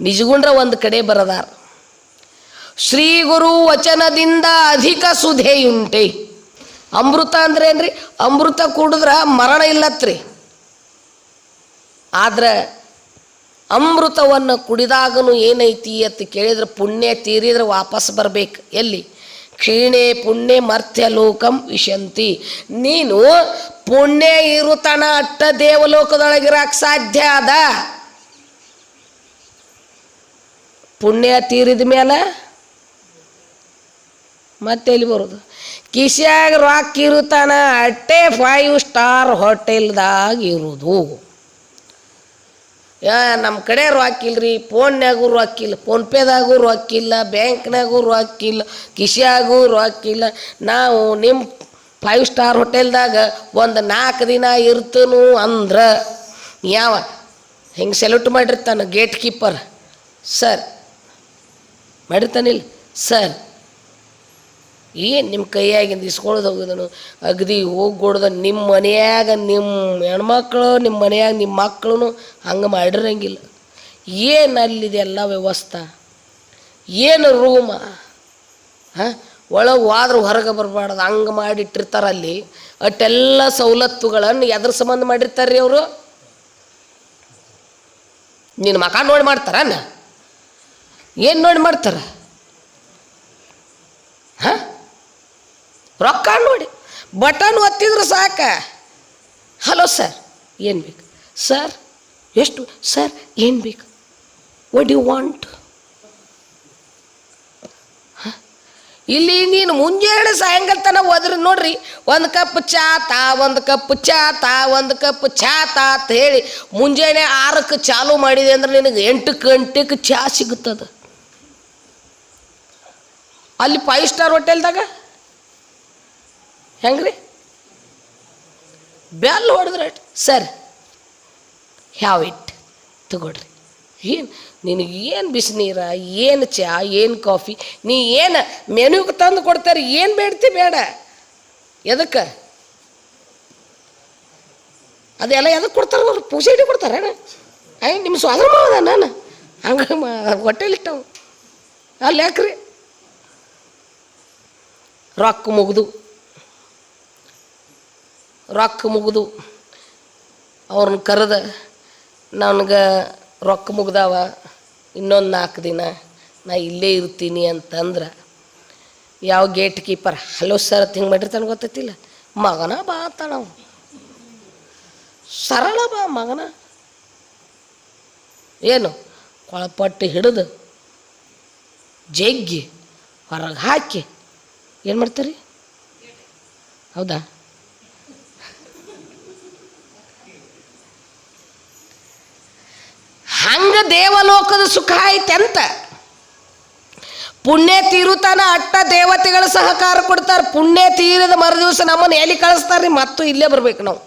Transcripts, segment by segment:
ನಿಜಗುಂಡ್ರ ಒಂದು ಕಡೆ ಬರದಾರ. ಶ್ರೀ ಗುರು ವಚನದಿಂದ ಅಧಿಕ ಸುಧೆಯುಂಟೆ. ಅಮೃತ ಅಂದ್ರೆ ಏನ್ರಿ? ಅಮೃತ ಕುಡಿದ್ರ ಮರಣ ಇಲ್ಲತ್ರಿ. ಆದ್ರೆ ಅಮೃತವನ್ನು ಕುಡಿದಾಗನು ಏನೈತಿ ಅಂತ ಕೇಳಿದ್ರೆ ಪುಣ್ಯ ತೀರಿದ್ರೆ ವಾಪಸ್ ಬರಬೇಕು. ಎಲ್ಲಿ? ಕ್ಷೀಣೆ ಪುಣ್ಯ ಮರ್ತ್ಯ ಲೋಕಂ ವಿಶಂತಿ. ನೀನು ಪುಣ್ಯ ಇರುತನ ಅಟ್ಟ ದೇವಲೋಕದೊಳಗಿರಕ್ಕೆ ಸಾಧ್ಯ ಅದ ಪುಣ್ಯ ತೀರಿದ ಮೇಲೆ ಮತ್ತೆ ಎಲ್ಲಿ ಬರೋದು? ಕಿಶ್ಯಾಗ ರಾಕ್ ಇರುತ್ತಾನ, ಅಟ್ಟೆ ಫೈವ್ ಸ್ಟಾರ್ ಹೋಟೆಲ್ದಾಗ ಇರುವುದು ಯಾ ನಮ್ಮ ಕಡೆ ರೊಕ್ಕಿಲ್ರಿ ಫೋನ್ಯಾಗೂ ರೊಕ್ಕಿಲ್ಲ ಫೋನ್ಪೇದಾಗೂ ರೊಕ್ಕಿಲ್ಲ ಬ್ಯಾಂಕ್ನಾಗೂ ರೊಕ್ಕಿಲ್ಲ ಕಿಶ್ಯಾಗೂ ರೊಕ್ಕಿಲ್ಲ ನಾವು ನಿಮ್ಮ ಫೈವ್ ಸ್ಟಾರ್ ಹೋಟೆಲ್ದಾಗ ಒಂದು ನಾಲ್ಕು ದಿನ ಇರ್ತನು ಅಂದ್ರೆ, ಯಾವ? ಹಿಂಗೆ ಸೆಲ್ಯೂಟ್ ಮಾಡಿರ್ತಾನೆ ಗೇಟ್ ಕೀಪರ್ ಸರ್ ಮಾಡಿರ್ತಾನಿಲ್ಲ ಸರ್, ಏನು ನಿಮ್ಮ ಕೈಯಾಗಿಂದ ಇಸ್ಕೊಳ್ಳೋದು ಹೋಗಿದನು ಅಗದಿ ಹೋಗ್ಕೊಡ್ದ ನಿಮ್ಮ ಮನೆಯಾಗ ನಿಮ್ಮ ಹೆಣ್ಮಕ್ಳು ನಿಮ್ಮ ಮನೆಯಾಗ ನಿಮ್ಮ ಮಕ್ಕಳು ಹಂಗೆ ಮಾಡಿರಂಗಿಲ್ಲ. ಏನು ಅಲ್ಲಿದೆ ಎಲ್ಲ ವ್ಯವಸ್ಥೆ? ಏನು ರೂಮ? ಹಾಂ? ಒಳಗೆ ಹೋದ್ರೆ ಹೊರಗೆ ಬರಬಾರ್ದು, ಹಂಗೆ ಮಾಡಿಟ್ಟಿರ್ತಾರೆ ಅಲ್ಲಿ. ಅಟ್ಟೆಲ್ಲ ಸವಲತ್ತುಗಳನ್ನು ಎದ್ರ ಸಂಬಂಧ ಮಾಡಿರ್ತಾರೆ ರೀ ಅವರು. ನಿನ್ನ ಮಕ ನೋಡಿ ಮಾಡ್ತಾರನ್ನ ಏನು ನೋಡಿ ಮಾಡ್ತಾರೆ? ಹಾಂ? ರೊಕ್ಕ ನೋಡಿ. ಬಟನ್ ಒತ್ತಿದ್ರು ಸಾಕ. ಹಲೋ ಸರ್, ಏನು ಬೇಕು? ಸರ್, ಎಷ್ಟು? ಸರ್, ಏನು ಬೇಕು? ವಡ್ ಯು ವಾಂಟ್ ಇಲ್ಲಿ ನೀನು ಮುಂಜಾನೆ ಸಾಯಂಕಾಲ ತನಕ ಹೋದ್ರೆ ನೋಡ್ರಿ, ಒಂದು ಕಪ್ ಚಾ ತಾ, ಒಂದು ಕಪ್ ಚಾ ತಾ, ಒಂದು ಕಪ್ ಚಾ ತಾ ಅಂತ ಹೇಳಿ ಮುಂಜಾನೆ ಆರಕ್ಕೆ ಚಾಲು ಮಾಡಿದೆ ಅಂದ್ರೆ ನಿನಗೆ ಎಂಟು ಗಂಟೆಗೆ ಚಾ ಸಿಗುತ್ತದೆ? ಅಲ್ಲಿ ಫೈವ್ ಸ್ಟಾರ್ ಹೋಟೆಲ್ದಾಗ ಹೆಂಗ್ರಿ? ಬೆಲ್ ಹೊಡೆದ್ರೆ ಸರ್ ಹ್ಯಾವ್ ಇಟ್ ತಗೊಳ್ರಿ. ಏನು, ನಿನಗೆ ಏನು ಬಿಸಿನೀರ, ಏನು ಚಾ, ಏನು ಕಾಫಿ ನೀ ಏನು ಮೆನುಗೆ ತಂದು ಕೊಡ್ತಾರೆ, ಏನು ಬೇಡ್ತಿ ಬೇಡ. ಎದಕ್ಕೆ? ಅದೆಲ್ಲ ಎದಕ್ಕೆ ಕೊಡ್ತಾರೆ ಅವ್ರು ಇಟ್ಟು ಕೊಡ್ತಾರೆ ಅಯ್ಯ ನಿಮ್ಮ ಸ್ವಾದ್ರ ಅದ ನಾನು? ಹಂಗೆ ಹೋಟೆಲ್ ಇಟ್ಟವು. ಅಲ್ಲಿ ಯಾಕ್ರಿ? ರೊಕ್ಕ ಮುಗಿದು. ರೊಕ್ಕ ಮುಗಿದು. ಅವ್ರನ್ನ ಕರೆದ, ನನಗೆ ರೊಕ್ಕ ಮುಗ್ದಾವ, ಇನ್ನೊಂದು ನಾಲ್ಕು ದಿನ ನಾ ಇಲ್ಲೇ ಇರ್ತೀನಿ ಅಂತಂದ್ರೆ, ಯಾವ ಗೇಟ್ ಕೀಪರ್ ಹಲೋ ಸರ್ ಅಂತ ಹಿಂಗೆ ಮಾಡಿರ್ತಾನೆ ಗೊತ್ತೈತಿಲ್ಲ. ಮಗನ ಬಾ ಅಂತ ಸರಳ ಬಾ ಮಗನ. ಏನು? ಕೊಳಪಟ್ಟು ಹಿಡಿದು ಜಗ್ಗಿ ಹೊರಗೆ ಹಾಕಿ ಏನು ಮಾಡ್ತಾರೆ? ಹೌದಾ? ಹಂಗ ದೇವಲೋಕದ ಸುಖ ಐತೆ ಅಂತ. ಪುಣ್ಯ ತೀರುತಾನ ಅಟ್ಟ ದೇವತೆಗಳ ಸಹಕಾರ ಕೊಡ್ತಾರೆ. ಪುಣ್ಯ ತೀರದ ಮರುದಿವಸ ನಮ್ಮನ್ನು ಎಲ್ಲಿ ಕಳಿಸ್ತಾರೆ ಮತ್ತು ಇಲ್ಲೇ ಬರ್ಬೇಕು ನಾವು.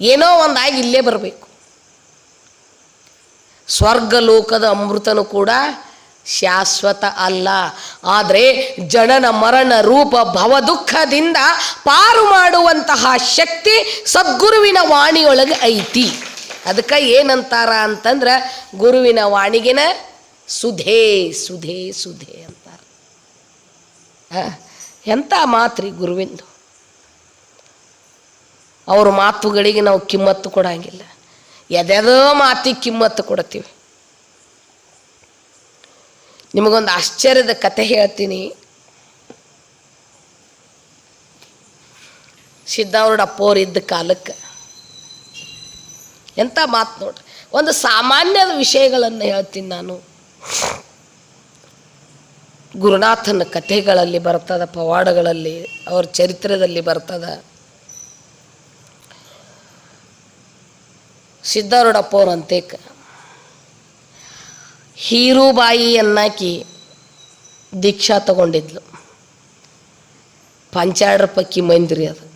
ಏನೋ ಒಂದಾಗಿ ಇಲ್ಲೇ ಬರಬೇಕು. ಸ್ವರ್ಗ ಲೋಕದ ಅಮೃತನು ಕೂಡ ಶಾಶ್ವತ ಅಲ್ಲ. ಆದರೆ ಜನನ ಮರಣ ರೂಪ ಭವ ದುಃಖದಿಂದ ಪಾರು ಮಾಡುವಂತಹ ಶಕ್ತಿ ಸದ್ಗುರುವಿನ ವಾಣಿಯೊಳಗೆ ಐತಿ. ಅದಕ್ಕೆ ಏನಂತಾರ ಅಂತಂದ್ರೆ ಗುರುವಿನ ವಾಣಿಗಿನ ಸುಧೇ ಸುಧೇ ಸುಧೇ ಅಂತಾರೆ. ಎಂಥ ಮಾತ್ರಿ ಗುರುವಿಂದು? ಅವ್ರ ಮಾತುಗಳಿಗೆ ನಾವು ಕಿಮ್ಮತ್ತು ಕೊಡಂಗಿಲ್ಲ. ಎದೆದೋ ಮಾತಿಗೆ ಕಿಮ್ಮತ್ತು ಕೊಡ್ತೀವಿ. ನಿಮಗೊಂದು ಆಶ್ಚರ್ಯದ ಕತೆ ಹೇಳ್ತೀನಿ. ಸಿದ್ದಾರೂಢಪ್ಪವ್ರು ಇದ್ದ ಕಾಲಕ್ಕೆ. ಎಂಥ ಮಾತು ನೋಡ್ರಿ. ಒಂದು ಸಾಮಾನ್ಯದ ವಿಷಯಗಳನ್ನು ಹೇಳ್ತೀನಿ ನಾನು. ಗುರುನಾಥನ ಕಥೆಗಳಲ್ಲಿ ಬರ್ತದ, ಪವಾಡಗಳಲ್ಲಿ, ಅವ್ರ ಚರಿತ್ರೆಯಲ್ಲಿ ಬರ್ತದ. ಸಿದ್ದಾರೂಢಪ್ಪವ್ರ ಅಂತೇಕ. ಹೀರುಬಾಯಿ ಅನ್ನಾಕಿ ದೀಕ್ಷಾ ತಗೊಂಡಿದ್ಲು. ಪಂಚಾಡ್ರ ಪಕ್ಕಿ ಮಂದಿರಿ ಅದು.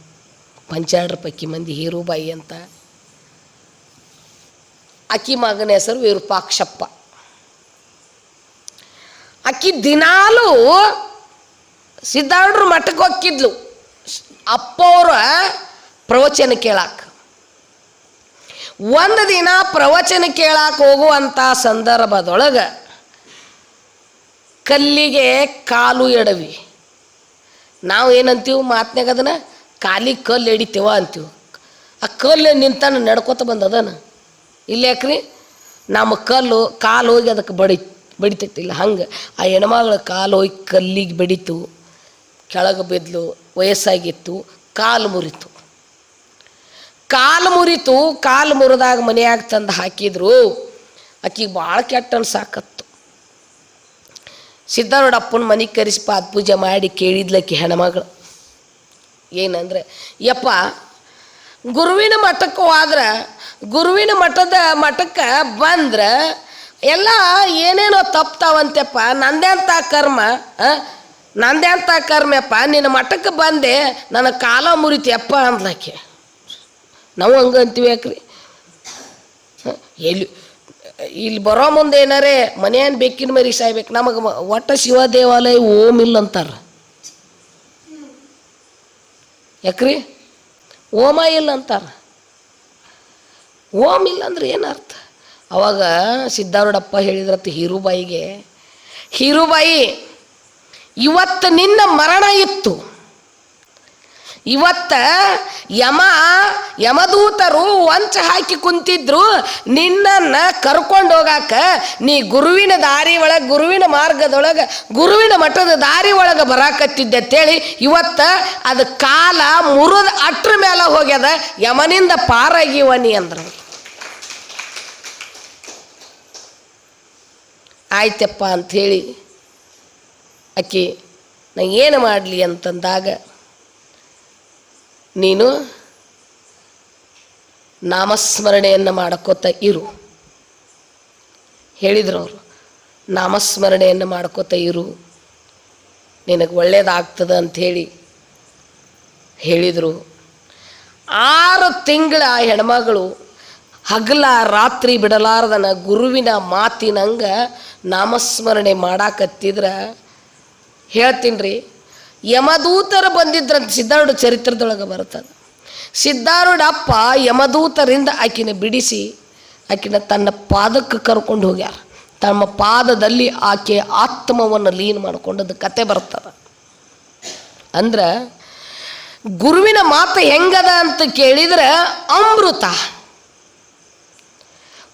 ಪಂಚಾಡ್ರ ಪಕ್ಕಿ ಮಂದಿ ಹೀರುಬಾಯಿ ಅಂತ. ಅಕ್ಕಿ ಮಗನ ಹೆಸರು ವಿರೂಪಾಕ್ಷಪ್ಪ. ಅಕ್ಕಿ ದಿನಾಲೂ ಸಿದ್ಧಾರ್ಡ್ರ ಮಠಕ್ಕೆ ಹೋಗಿದ್ಲು ಅಪ್ಪವ್ರ ಪ್ರವಚನ ಕೇಳಾಕ. ಒಂದು ದಿನ ಪ್ರವಚನ ಕೇಳಕ್ಕೆ ಹೋಗುವಂಥ ಸಂದರ್ಭದೊಳಗೆ ಕಲ್ಲಿಗೆ ಕಾಲು ಎಡವಿ. ನಾವು ಏನಂತೀವಿ ಮಾತನಾಗ ಅದನ್ನು? ಕಾಲಿಗೆ ಕಲ್ಲು ಎಡಿತೀವ ಅಂತೀವಿ. ಆ ಕಲ್ಲು ನಿಂತಾನ ನಡ್ಕೊತ ಬಂದದನ ಇಲ್ಲ ಯಾಕ್ರಿ? ನಮ್ಮ ಕಲ್ಲು ಕಾಲು ಹೋಗಿ ಅದಕ್ಕೆ ಬಡಿ, ಬಡಿತೈತಿಲ್ಲ. ಹಂಗೆ ಆ ಹೆಣ್ಮಗಳ ಕಾಲು ಹೋಗಿ ಕಲ್ಲಿಗೆ ಬಡಿತು, ಕೆಳಗೆ ಬಿದ್ಲು, ವಯಸ್ಸಾಗಿತ್ತು, ಕಾಲು ಮುರಿತು. ಕಾಲು ಮುರಿತು, ಕಾಲು ಮುರಿದಾಗ ಮನೆಯಾಗ ತಂದು ಹಾಕಿದ್ರು. ಆಕಿಗೆ ಭಾಳ ಕೆಟ್ಟ ಅನ್ಸಾಕತ್ತು. ಸಿದ್ಧಾರೂಢಪ್ಪನ ಮನೆಗೆ ಕರೆಸಿ ಪಾದ ಪೂಜೆ ಮಾಡಿ ಕೇಳಿದ್ಲಕ್ಕಿ ಹೆಣ್ಮಗಳು. ಏನಂದ್ರೆ, ಯಪ್ಪ, ಗುರುವಿನ ಮಠಕ್ಕೆ ಹೋದ್ರೆ, ಗುರುವಿನ ಮಠದ ಮಠಕ್ಕೆ ಬಂದ್ರೆ ಎಲ್ಲ ಏನೇನೋ ತಪ್ತಾವಂತೆಪ್ಪ ನಂದೆಂತ ಕರ್ಮ ನಂದೇ ನಂದೆಂತ ಕರ್ಮಪ್ಪ ನಿನ್ನ ಮಠಕ್ಕೆ ಬಂದೆ, ನನ್ನ ಕಾಲ ಮುರಿತಿಯಪ್ಪ ಅಂದ್ಲಕ್ಕೆ ನಾವು ಹಂಗೆ ಅಂತೀವಿ ಯಾಕ್ರಿ? ಎಲ್ಲಿ, ಇಲ್ಲಿ ಬರೋ ಮುಂದೆ ಏನಾರೇ ಮನೆಯನ್ ಬೇಕಿನ ಮರಿ ಸಾಯ್ಬೇಕು. ನಮಗೆ ಒಟ್ಟ ಶಿವ ದೇವಾಲಯ ಓಮ್ ಇಲ್ಲ ಅಂತಾರ. ಯಾಕ್ರಿ? ಓಮ ಇಲ್ಲ ಅಂತಾರ. ಓಮ್ ಇಲ್ಲ ಅಂದ್ರೆ ಏನರ್ಥ ಅವಾಗ ಸಿದ್ಧಾರೂಢಪ್ಪ ಹೇಳಿದ್ರತ್ತ ಹೀರುಬಾಯಿಗೆ, ಹೀರುಬಾಯಿ, ಇವತ್ತು ನಿನ್ನ ಮರಣ ಇತ್ತು. ಇವತ್ತ ಯಮ ಯಮದೂತರು ವಂಚ ಹಾಕಿ ಕುಂತಿದ್ರು, ನಿನ್ನನ್ನು ಕರ್ಕೊಂಡು ಹೋಗಾಕ ನೀ ಗುರುವಿನ ದಾರಿ ಒಳಗೆ, ಗುರುವಿನ ಮಾರ್ಗದೊಳಗೆ, ಗುರುವಿನ ಮಠದ ದಾರಿ ಒಳಗೆ ಬರಾಕತ್ತಿದ್ದೆ ಅಂತೇಳಿ ಇವತ್ತ ಅದು ಕಾಲ ಮುರಿದ ಅಟ್ರ ಮೇಲೆ ಹೋಗ್ಯದ, ಯಮನಿಂದ ಪಾರಾಗಿವನಿ ಅಂದ್ರು. ಆಯ್ತಪ್ಪ ಅಂಥೇಳಿ ಆಕಿ, ನಾ ಏನು ಮಾಡಲಿ? ಅಂತಂದಾಗ, ನೀನು ನಾಮಸ್ಮರಣೆಯನ್ನು ಮಾಡ್ಕೋತ ಇರು. ಹೇಳಿದ್ರು ಅವರು, ನಾಮಸ್ಮರಣೆಯನ್ನು ಮಾಡ್ಕೋತ ಇರು. ನಿನಗೆ ಒಳ್ಳೇದಾಗ್ತದೆ ಅಂಥೇಳಿ ಹೇಳಿದರು. ಆರು ತಿಂಗಳ ಹೆಣ್ಮಗಳು ಹಗಲ ರಾತ್ರಿ ಬಿಡಲಾರ್ದನ ಗುರುವಿನ ಮಾತಿನಂಗ ನಾಮಸ್ಮರಣೆ ಮಾಡಾಕತ್ತಿದ್ರೆ. ಹೇಳ್ತೀನಿ ರೀ, ಯಮದೂತರು ಬಂದಿದ್ರಂತ ಸಿದ್ಧಾರ್ಥ ಚರಿತ್ರದೊಳಗೆ ಬರ್ತದೆ ಸಿದ್ಧಾರೂಢ ಅಪ್ಪ ಯಮದೂತರಿಂದ ಆಕಿನ ಬಿಡಿಸಿ ಆಕಿನ ತನ್ನ ಪಾದಕ್ಕೆ ಕರ್ಕೊಂಡು ಹೋಗ್ಯಾರ. ತಮ್ಮ ಪಾದದಲ್ಲಿ ಆಕೆ ಆತ್ಮವನ್ನು ಲೀನ್ ಮಾಡ್ಕೊಂಡದ್ದು ಕತೆ ಬರ್ತದೆ. ಅಂದ್ರೆ ಗುರುವಿನ ಮಾತು ಹೆಂಗದ ಅಂತ ಕೇಳಿದರೆ ಅಮೃತ.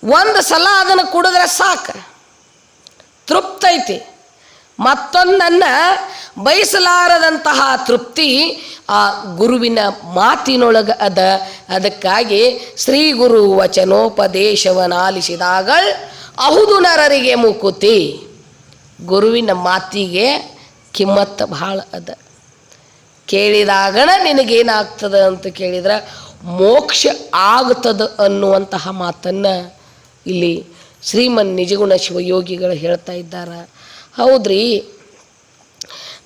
ಒಂದು ಸಲ ಅದನ್ನು ಕುಡಿದ್ರೆ ಸಾಕು. ತೃಪ್ತ ಐತಿ. ಮತ್ತೊಂದನ್ನು ಬಯಸಲಾರದಂತಹ ತೃಪ್ತಿ ಆ ಗುರುವಿನ ಮಾತಿನೊಳಗೆ ಅದ. ಅದಕ್ಕಾಗಿ ಶ್ರೀ ಗುರು ವಚನೋಪದೇಶವನಾಲಿಸಿದಾಗ ಅಹುದು ನರರಿಗೆ ಮುಕುತಿ. ಗುರುವಿನ ಮಾತಿಗೆ ಕಿಮ್ಮತ್ತು ಭಾಳ ಅದ. ಕೇಳಿದಾಗಣ ನಿನಗೇನಾಗ್ತದೆ ಅಂತ ಕೇಳಿದ್ರೆ ಮೋಕ್ಷ ಆಗ್ತದ ಅನ್ನುವಂತಹ ಮಾತನ್ನು ಇಲ್ಲಿ ಶ್ರೀಮನ್ ನಿಜಗುಣ ಶಿವಯೋಗಿಗಳು ಹೇಳ್ತಾ ಇದ್ದಾರೆ. ಹೌದ್ರಿ?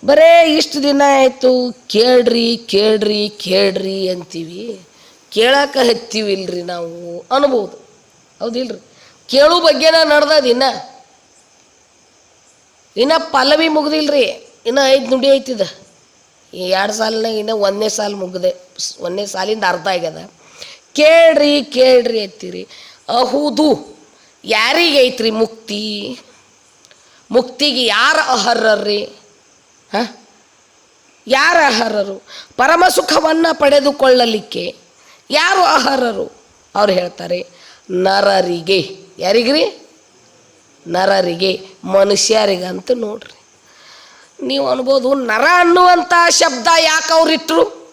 ಬರೇ ಇಷ್ಟು ದಿನ ಆಯಿತು, ಕೇಳ್ರಿ ಕೇಳ್ರಿ ಕೇಳ್ರಿ ಅಂತೀವಿ. ಕೇಳಕ್ಕೆ ಹತ್ತೀವಿಲ್ರಿ ನಾವು, ಅನ್ಬೋದು. ಹೌದಿಲ್ರಿ? ಕೇಳು ಬಗ್ಗೆನ ನಡ್ದದ ಇನ್ನ. ಇನ್ನ ಪಲ್ಲವಿ ಮುಗ್ದಿಲ್ರಿ, ಇನ್ನು ಐದು ನುಡಿ ಐತಿದ. ಈ ಎರಡು ಸಾಲಿನಾಗ ಇನ್ನು ಒಂದನೇ ಸಾಲು ಮುಗ್ದೆ, ಒಂದನೇ ಸಾಲಿಂದ ಅರ್ಧ ಆಗ್ಯದ. ಕೇಳ್ರಿ ಕೇಳ್ರಿ ಅಂತೀರಿ. ಅಹುದು, ಯಾರಿಗೈತ್ರಿ ಮುಕ್ತಿ? ಮುಕ್ತಿಗೆ ಯಾರು ಅರ್ಹರ್ರಿ ಹಾಂ? ಯಾರು ಅರ್ಹರರು ಪರಮ ಸುಖವನ್ನು ಪಡೆದುಕೊಳ್ಳಲಿಕ್ಕೆ ಯಾರು ಅರ್ಹರರು ಅವ್ರು ಹೇಳ್ತಾರೆ, ನರರಿಗೆ. ಯಾರಿಗ್ರಿ? ನರರಿಗೆ. ಮನುಷ್ಯರಿಗಂತ ನೋಡ್ರಿ. ನೀವು ಅನ್ಬೋದು, ನರ ಅನ್ನುವಂಥ ಶಬ್ದ ಯಾಕೆ ಅವ್ರಿಟ್ರು?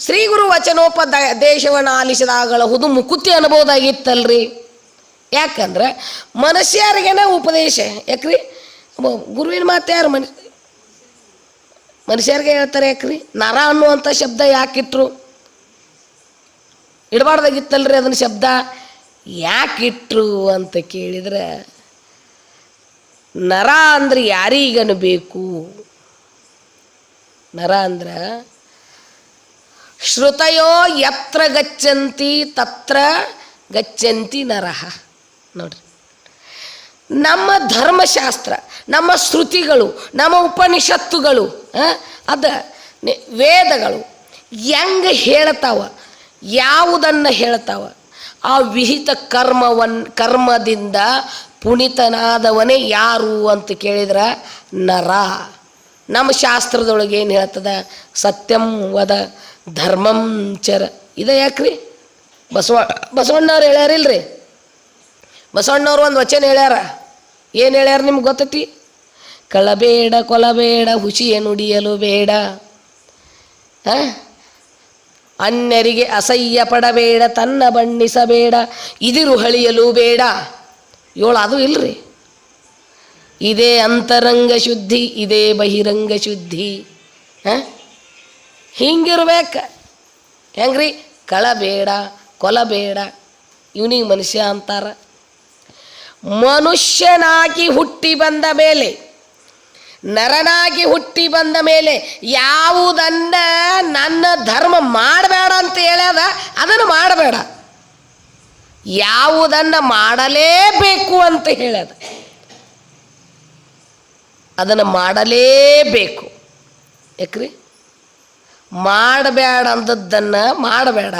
ಶ್ರೀ ಗುರು ವಚನೋಪದ ದೇಶವನ್ನು ಆಲಿಸಿದಾಗಳಹುದು ಮುಕುತಿ ಅನ್ಬೋದಾಗಿತ್ತಲ್ರಿ. ಯಾಕಂದ್ರೆ ಮನುಷ್ಯರಿಗೇನ ಉಪದೇಶ. ಯಾಕ್ರಿ? ಗುರುವಿನ ಮಾತು ಯಾರು ಮನುಷ್ಯ ಮನುಷ್ಯರಿಗೆ ಹೇಳ್ತಾರೆ ಯಾಕ್ರಿ? ನರ ಅನ್ನುವಂಥ ಶಬ್ದ ಯಾಕಿಟ್ರು? ಇಡಬಾರ್ದಾಗಿತ್ತಲ್ರಿ ಅದನ್ನ ಶಬ್ದ? ಯಾಕಿಟ್ರು ಅಂತ ಕೇಳಿದ್ರೆ, ನರ ಅಂದ್ರೆ ಯಾರಿಗನ್ಬೇಕು? ನರ ಅಂದ್ರೆ, ಶ್ರುತಯೋ ಯತ್ರ ಗಚ್ಚಂತಿ ತತ್ರ ಗಚ್ಚಂತಿ ನರಹ ನೋಡ್ರಿ. ನಮ್ಮ ಧರ್ಮಶಾಸ್ತ್ರ, ನಮ್ಮ ಶ್ರುತಿಗಳು, ನಮ್ಮ ಉಪನಿಷತ್ತುಗಳು ಅದ ವೇದಗಳು ಹೆಂಗೆ ಹೇಳ್ತಾವ, ಯಾವುದನ್ನು ಹೇಳ್ತಾವ, ಆ ವಿಹಿತ ಕರ್ಮವನ್, ಕರ್ಮದಿಂದ ಪುಣಿತನಾದವನೇ ಯಾರು ಅಂತ ಕೇಳಿದ್ರ ನರ. ನಮ್ಮ ಶಾಸ್ತ್ರದೊಳಗೆ ಏನು ಹೇಳ್ತದ, ಸತ್ಯಂ ವದ ಧರ್ಮಂ ಚರ. ಇದ ಯಾಕ್ರಿ? ಬಸವ, ಬಸವಣ್ಣವ್ರು ಹೇಳ್ಯಾರಿಲ್ರಿ? ಬಸವಣ್ಣವ್ರು ಒಂದು ವಚನ ಹೇಳ್ಯಾರ. ಏನು ಹೇಳ್ಯಾರ ನಿಮ್ಗೆ ಗೊತ್ತೈತಿ? ಕಳಬೇಡ ಕೊಲಬೇಡ ಹುಷಿಯ ನುಡಿಯಲು ಬೇಡ? ಅನ್ಯರಿಗೆ ಅಸಹ್ಯ ಪಡಬೇಡ, ತನ್ನ ಬಣ್ಣಿಸಬೇಡ, ಇದಿರು ಹಳಿಯಲು ಬೇಡ. ಏಳು ಅದು ಇಲ್ರಿ. ಇದೇ ಅಂತರಂಗ ಶುದ್ಧಿ, ಇದೇ ಬಹಿರಂಗ ಶುದ್ಧಿ. ಹಾಂ? ಹಿಂಗಿರ್ಬೇಕು. ಹೆಂಗ್ರಿ? ಕಳಬೇಡ, ಕೊಲಬೇಡ. ಇವನಿಗೆ ಮನುಷ್ಯ ಅಂತಾರ. ಮನುಷ್ಯನಾಗಿ ಹುಟ್ಟಿ ಬಂದ ಮೇಲೆ, ನರನಾಗಿ ಹುಟ್ಟಿ ಬಂದ ಮೇಲೆ ಯಾವುದನ್ನ ನನ್ನ ಧರ್ಮ ಮಾಡಬೇಡ ಅಂತ ಹೇಳ್ಯದ, ಅದನ್ನು ಮಾಡಬೇಡ. ಯಾವುದನ್ನು ಮಾಡಲೇಬೇಕು ಅಂತ ಹೇಳ್ಯದ. ಅದನ್ನು ಮಾಡಲೇಬೇಕು. ಯಾಕ್ರಿ? ಮಾಡಬೇಡ ಅಂದದ್ದನ್ನು ಮಾಡಬೇಡ,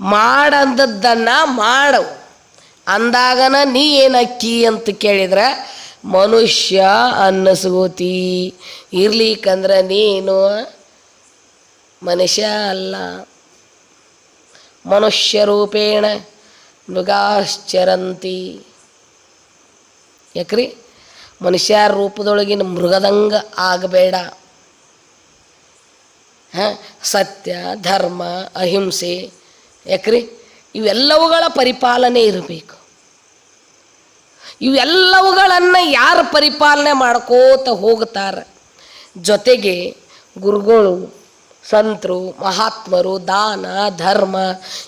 ಮಾಡಂದದ್ದನ್ನು ಮಾಡು. ಅಂದಾಗನ ನೀ ಏನಕ್ಕಿ ಅಂತ ಕೇಳಿದ್ರೆ, ಮನುಷ್ಯ ಅನ್ನಿಸ್ಕೋತಿ, ಇರ್ಲಿಕ್ಕಂದ್ರೆ ನೀನು ಮನುಷ್ಯ ಅಲ್ಲ. ಮನುಷ್ಯ ರೂಪೇಣ ಮೃಗಾಶ್ಚರಂತಿ. ಯಾಕ್ರಿ? ಮನುಷ್ಯ ರೂಪದೊಳಗಿನ ಮೃಗದಂಗ ಆಗಬೇಡ. ಹಾಂ? ಸತ್ಯ, ಧರ್ಮ, ಅಹಿಂಸೆ, ಯಾಕ್ರಿ? ಇವೆಲ್ಲವುಗಳ ಪರಿಪಾಲನೆ ಇರಬೇಕು. ಇವೆಲ್ಲವುಗಳನ್ನು ಯಾರು ಪರಿಪಾಲನೆ ಮಾಡ್ಕೋತ ಹೋಗ್ತಾರೆ? ಜೊತೆಗೆ ಗುರುಗಳು, ಸಂತರು, ಮಹಾತ್ಮರು, ದಾನ, ಧರ್ಮ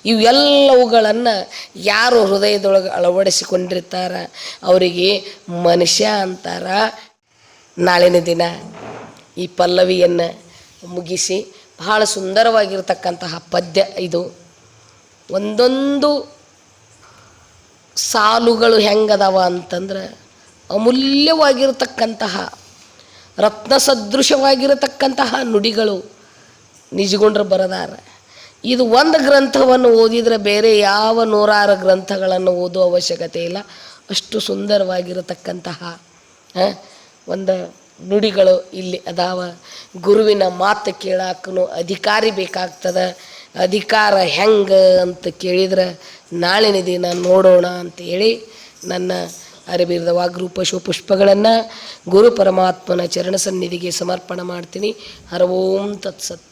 ಇವೆಲ್ಲವುಗಳನ್ನು ಯಾರು ಹೃದಯದೊಳಗೆ ಅಳವಡಿಸಿಕೊಂಡಿರ್ತಾರೆ? ಅವರಿಗೆ ಮನುಷ್ಯ ಅಂತಾರ. ನಾಳಿನ ದಿನ ಈ ಪಲ್ಲವಿಯನ್ನು ಮುಗಿಸಿ ಬಹಳ ಸುಂದರವಾಗಿರ್ತಕ್ಕಂತಹ ಪದ್ಯ ಇದು. ಒಂದೊಂದು ಸಾಲುಗಳು ಹೆಂಗದವ ಅಂತಂದ್ರೆ ಅಮೂಲ್ಯವಾಗಿರತಕ್ಕಂತಹ ರತ್ನ ಸದೃಶವಾಗಿರತಕ್ಕಂತಹ ನುಡಿಗಳು ನಿಜಗೊಂಡ್ರೆ ಬರದಾರ. ಇದು ಒಂದು ಗ್ರಂಥವನ್ನು ಓದಿದರೆ ಬೇರೆ ಯಾವ ನೂರಾರು ಗ್ರಂಥಗಳನ್ನು ಓದುವ ಅವಶ್ಯಕತೆ ಇಲ್ಲ. ಅಷ್ಟು ಸುಂದರವಾಗಿರತಕ್ಕಂತಹ ಒಂದು ನುಡಿಗಳು ಇಲ್ಲಿ ಅದಾವ. ಗುರುವಿನ ಮಾತು ಕೇಳಾಕನು ಅಧಿಕಾರಿ ಬೇಕಾಗ್ತದ. ಅಧಿಕಾರ ಹೆಂಗೆ ಅಂತ ಕೇಳಿದ್ರೆ, ನಾಳಿನ ದಿನ ನೋಡೋಣ ಅಂತ ಹೇಳಿ ನನ್ನ ಅರಿಬಿರದ ವಾಗ್ರೂಪ ಶಿವಪುಷ್ಪಗಳನ್ನು ಗುರು ಪರಮಾತ್ಮನ ಚರಣ ಸನ್ನಿಧಿಗೆ ಸಮರ್ಪಣೆ ಮಾಡ್ತೀನಿ. ಹರ ಓಂ ತತ್ಸತ್.